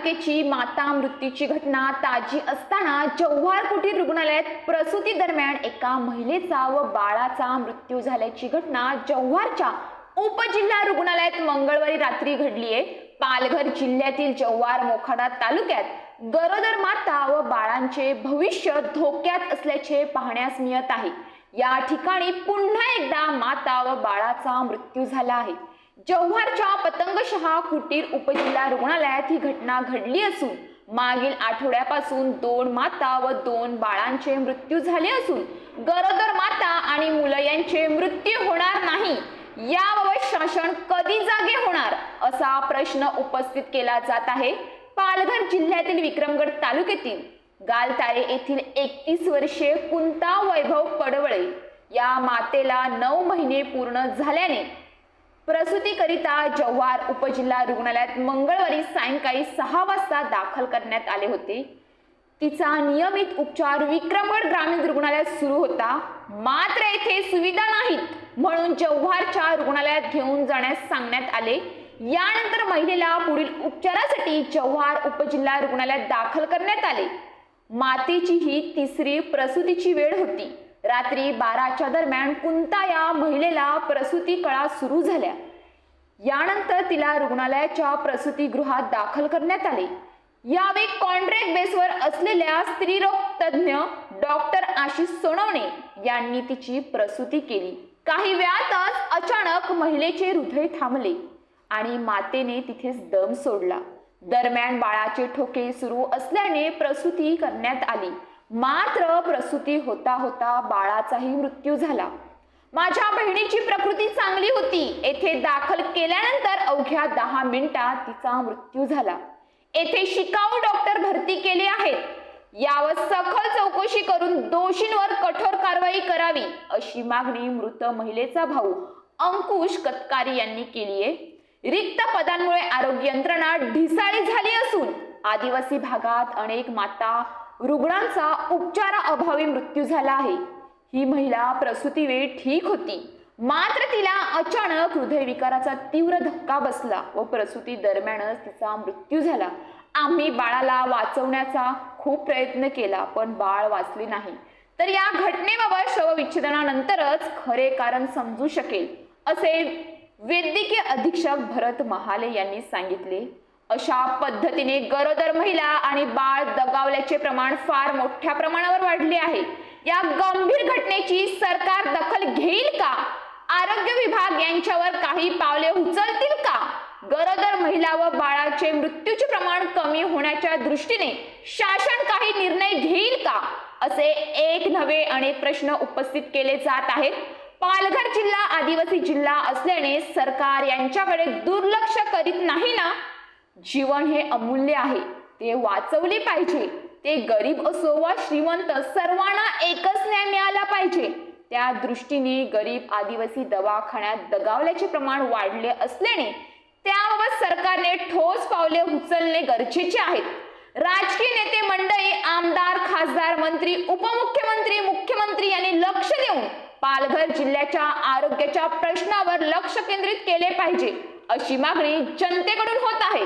तालुक्याची माता मृत्यूची घटना ताजी असताना जव्हार कुटीर रुग्णालयात प्रसूती दरम्यान एका महिलेचा व बाळाचा मृत्यू झाल्याची घटना जव्हारच्या उपजिल्हा रुग्णालयात मंगळवारी रात्री घडली आहे. पालघर जिल्ह्यातील जव्हार मोखाडा तालुक्यात गरोदर माता व बाळांचे भविष्य धोक्यात असल्याचे पाहण्यास मिळत आहे. या ठिकाणी पुन्हा एकदा माता व बाळाचा मृत्यू झाला आहे. जव्हारच्या पतंगशहा कुटीर उपजिल्हा रुग्णालयात ही घटना घडली असून मागील आठवड्यापासून दोन माता व दोन बाळांचे मृत्यू झाले असून गरोदर माता आणि मुलं यांचे मृत्यू होणार नाही. याबाबत शासन कधी जागे होणार असा प्रश्न उपस्थित केला जात आहे. पालघर जिल्ह्यातील विक्रमगड तालुक्यातील गालताळे येथील एकतीस वर्षे कुंता वैभव पडवळे या मातेला नऊ महिने पूर्ण झाल्याने प्रसूतीकरिता जव्हार उपजिल्हा रुग्णालयात मंगळवारी सायंकाळी सहा वाजता दाखल करण्यात आले होते. तिचा नियमित उपचार विक्रमगड ग्रामीण रुग्णालयात सुरू होता. मात्र येथे सुविधा नाहीत म्हणून जव्हारच्या रुग्णालयात घेऊन जाण्यास सांगण्यात आले. यानंतर महिलेला पुढील उपचारासाठी जव्हार उपजिल्हा रुग्णालयात दाखल करण्यात आले. मातेची ही तिसरी प्रसूतीची वेळ होती. रात्री बाराच्या दरम्यान कुंता या महिलेला प्रसूती कळा सुरू झाल्या. यानंतर तिला रुग्णालयाच्या प्रसूतीगृहात दाखल करण्यात आले. यावेळी कॉन्ट्रॅक्ट बेसवर असलेल्या स्त्रीरोग तज्ज्ञ डॉक्टर आशिष सोनवणे यांनी तिची प्रसूती केली. काही वेळातच अचानक महिलेचे हृदय थांबले आणि मातेने तिथेच दम सोडला. दरम्यान बाळाचे ठोके सुरू असल्याने प्रसूती करण्यात आली. मात्र प्रसूती होता होता बाळाचाही मृत्यू झाला. माझ्या बहिणीची प्रकृती चांगली होती. येथे दाखल केल्यानंतर अवघ्या दहा मिनिटात तिचा मृत्यू झाला. येथे शिकाऊ डॉक्टर भरती केले आहेत. यावर सखल चौकशी करून दोषींवर कठोर कारवाई करावी अशी मागणी मृत महिलेचा भाऊ अंकुश कतकारी यांनी केली आहे. रिक्त पदांमुळे आरोग्य यंत्रणा ढिसाळी झाली असून आदिवासी भागात अनेक माता रुग्णांचा उपचाराअभावी मृत्यू झाला आहे. ही महिला प्रसूतीवेळी ठीक होती. मात्र तिला अचानक हृदयविकाराचा तीव्र धक्का बसला व प्रसूती दरम्यानच तिचा मृत्यू झाला. आम्ही बाळाला वाचवण्याचा खूप प्रयत्न केला पण बाळ वाचले नाही. तर या घटनेबाबत शवविच्छेदनानंतरच खरे कारण समजू शकेल असे वैद्यकीय अधीक्षक भरत महाले यांनी सांगितले. अशा पद्धतीने गरोदर महिला आणि बाळ दगावल्याचे प्रमाण फार मोठ्या प्रमाणावर वाढले आहे. या गंभीर घटनेची सरकार दखल घेईल का? आरोग्य विभाग यांच्यावर काही पावले उचलतील का? गरोदर महिला व बाळाचे मृत्यूचे प्रमाण कमी होण्याच्या दृष्टीने शासन काही निर्णय घेईल का? असे एक नवे अनेक प्रश्न उपस्थित केले जात आहेत. पालघर जिल्हा आदिवासी जिल्हा असल्याने सरकार यांच्याकडे दुर्लक्ष करीत नाही ना? जीवन हे अमूल्य आहे. ते वाचवले पाहिजे. ते गरीब असो वा श्रीमंत सर्वांना एकच न्याय मिळाला पाहिजे. त्या दृष्टीने गरीब आदिवासी दवाखान्यात दगावल्याचे प्रमाण वाढले असल्याने त्याबाबत सरकारने ठोस पावले उचलणे गरजेचे आहेत. राजकीय नेते मंडळी आमदार खासदार मंत्री उपमुख्यमंत्री मुख्यमंत्री यांनी लक्ष देऊन पालघर जिल्ह्याच्या आरोग्याच्या प्रश्नावर लक्ष केंद्रित केले पाहिजे. अशी मागणी जनतेकडून होत आहे.